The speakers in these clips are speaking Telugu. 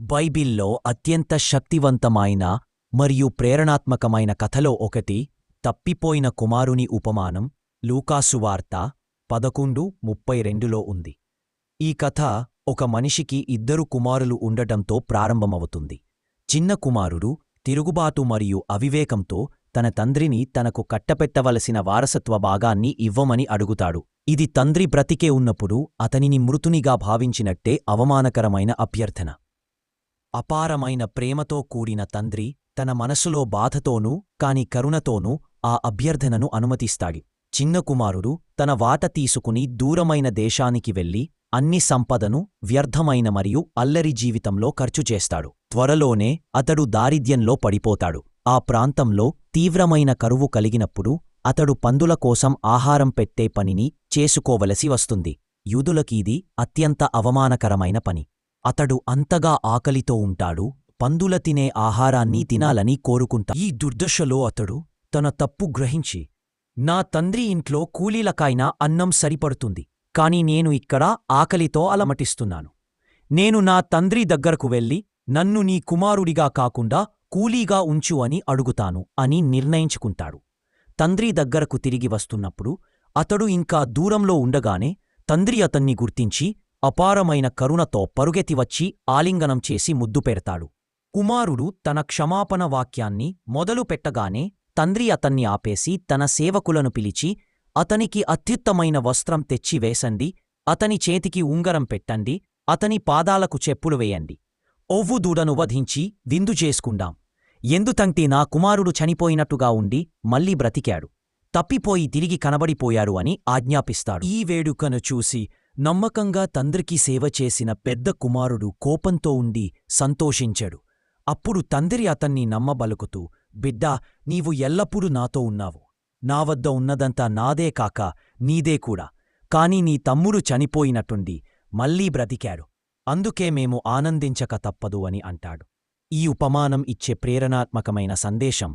బైబిల్లో అత్యంత శక్తివంతమైన మరియు ప్రేరణాత్మకమైన కథలో ఒకటి తప్పిపోయిన కుమారుని ఉపమానం లూకాసువార్త పదకొండు ముప్పై రెండులో ఉంది. ఈ కథ ఒక మనిషికి ఇద్దరు కుమారులు ఉండటంతో ప్రారంభమవుతుంది. చిన్న కుమారుడు తిరుగుబాటు మరియు అవివేకంతో తన తండ్రిని తనకు కట్టపెట్టవలసిన వారసత్వ భాగాన్ని ఇవ్వమని అడుగుతాడు. ఇది తండ్రి బ్రతికే ఉన్నప్పుడు అతనిని మృతునిగా భావించినట్టే అవమానకరమైన అభ్యర్థన. అపారమైన ప్రేమతో కూడిన తండ్రి తన మనసులో బాధతోనూ కాని కరుణతోనూ ఆ అభ్యర్థనను అనుమతిస్తాడు. చిన్న కుమారుడు తన వాట తీసుకుని దూరమైన దేశానికి వెళ్ళి అన్ని సంపదను వ్యర్థమైన మరియు అల్లరి జీవితంలో ఖర్చు చేస్తాడు. త్వరలోనే అతడు దారిద్ర్యంలో పడిపోతాడు. ఆ ప్రాంతంలో తీవ్రమైన కరువు కలిగినప్పుడు అతడు పందుల కోసం ఆహారం పెట్టే పనిని చేసుకోవలసి వస్తుంది. యూదులకీది అత్యంత అవమానకరమైన పని. అతడు అంతగా ఆకలితో ఉంటాడు పందుల తినే ఆహారాన్ని తినాలని కోరుకుంటా. ఈ దుర్దశలో అతడు తన తప్పు గ్రహించి నా తండ్రి ఇంట్లో కూలీలకైనా అన్నం సరిపడుతుంది కాని నేను ఇక్కడ ఆకలితో అలమటిస్తున్నాను. నేను నా తండ్రి దగ్గరకు వెళ్ళి నన్ను నీ కుమారుడిగా కాకుండా కూలీగా ఉంచు అని అడుగుతాను అని నిర్ణయించుకుంటాడు. తండ్రి దగ్గరకు తిరిగి వస్తున్నప్పుడు అతడు ఇంకా దూరంలో ఉండగానే తండ్రి అతన్ని గుర్తించి అపారమైన కరుణతో పరుగెత్తి వచ్చి ఆలింగనం చేసి ముద్దు పెడతాడు. కుమారుడు తన క్షమాపణ వాక్యాన్ని మొదలు పెట్టగానే తండ్రి అతన్ని ఆపేసి తన సేవకులను పిలిచి అతనికి అత్యుత్తమైన వస్త్రం తెచ్చి వేసండి అతని చేతికి ఉంగరం పెట్టండి అతని పాదాలకు చెప్పులు వేయండి. ఒవ్వు దూడను వధించి విందు చేసుకుందాం. ఎందుతంటే నా కుమారుడు చనిపోయినట్టుగా ఉండి మళ్ళీ బ్రతికాడు. తప్పిపోయి తిరిగి కనబడిపోయారు అని ఆజ్ఞాపిస్తాడు. ఈ వేడుకను చూసి నమ్మకంగా తండ్రికి సేవ చేసిన పెద్ద కుమారుడు కోపంతో ఉండి సంతోషించాడు. అప్పుడు తండ్రి అతన్ని నమ్మబలుకుతూ బిడ్డా నీవు ఎల్లప్పుడూ నాతో ఉన్నావు. నా వద్ద ఉన్నదంతా నాదే కాక నీదే కూడా. కాని నీ తమ్ముడు చనిపోయినట్టుండి మళ్ళీ బ్రతికాడు. అందుకే మేము ఆనందించక తప్పదు అని అంటాడు. ఈ ఉపమానం ఇచ్చే ప్రేరణాత్మకమైన సందేశం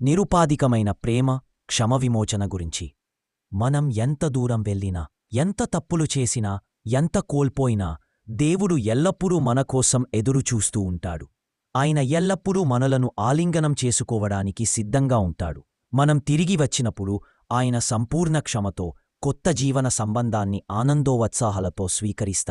నిరుపాధికమైన ప్రేమ క్షమవిమోచన గురించి. మనం ఎంత దూరం వెళ్ళినా ఎంత తప్పులు చేసినా ఎంత కోల్పోయినా దేవుడు ఎల్లప్పుడూ మనకోసం ఎదురుచూస్తూ ఉంటాడు. ఆయన ఎల్లప్పుడూ మనలను ఆలింగనం చేసుకోవడానికి సిద్ధంగా ఉంటాడు. మనం తిరిగి వచ్చినప్పుడు ఆయన సంపూర్ణ క్షమతో కొత్త జీవన సంబంధాన్ని ఆనందోత్సాహాలతో స్వీకరిస్తాడు.